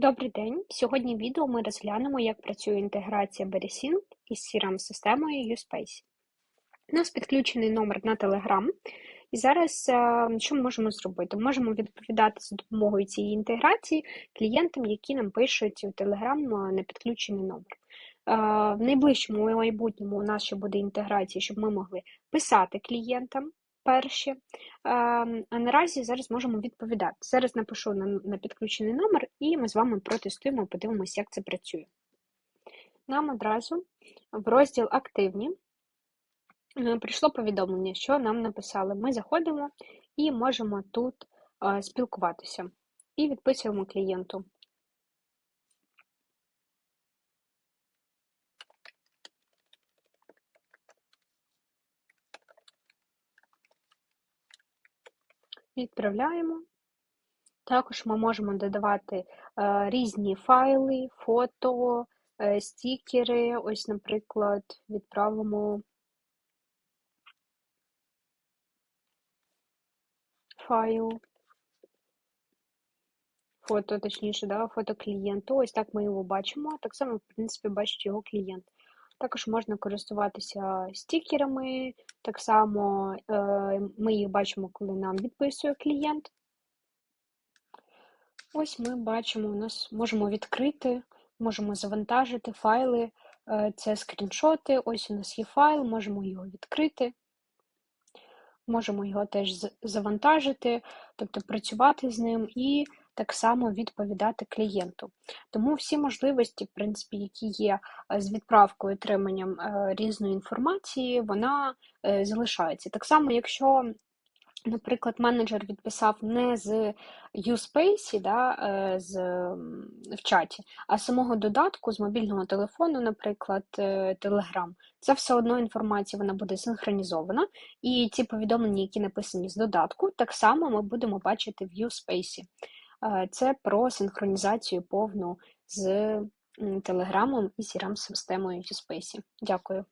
Добрий день! Сьогодні в відео ми розглянемо, як працює інтеграція Beresync із CRM-системою USpace. У нас підключений номер на Telegram, і зараз е, що ми можемо зробити? Можемо відповідати за допомогою цієї інтеграції клієнтам, які нам пишуть у Telegram на підключений номер. Е, в найближчому майбутньому у нас ще буде інтеграція, щоб ми могли писати клієнтам перші. Ем, а наразі зараз можемо відповідати. Зараз напишу на, підключений номер, і ми з вами протестуємо, подивимося, як це працює. Нам одразу в розділ Активні е, прийшло повідомлення, що нам написали. Ми заходимо і можемо тут е, спілкуватися. І відписуємо клієнту. Відправляємо. Також ми можемо додавати е, різні файли, фото, е, стікери. Ось, наприклад, відправимо файл, фото, точніше, да, фото клієнту. Ось так ми його бачимо. Так само, в принципі, бачить його клієнт. Також можна користуватися стікерами, так само е, ми їх бачимо, коли нам відписує клієнт. Ось ми бачимо, у нас можемо відкрити, можемо завантажити файли, е, це скріншоти. Ось у нас є файл, можемо його відкрити, можемо його теж завантажити, тобто працювати з ним і так само відповідати клієнту. Тому всі можливості, в принципі, які є е, з відправкою отриманням е, різної інформації, вона е, залишається. Так само, якщо Наприклад, менеджер відписав не з USpace, да, з, в чаті, а з самого додатку, з мобільного телефону, наприклад, Telegram. Це все одно інформація вона буде синхронізована, і ті повідомлення, які написані з додатку, так само ми будемо бачити в USpace. Це про синхронізацію повну з Телеграмом і crm системою USpace. Дякую.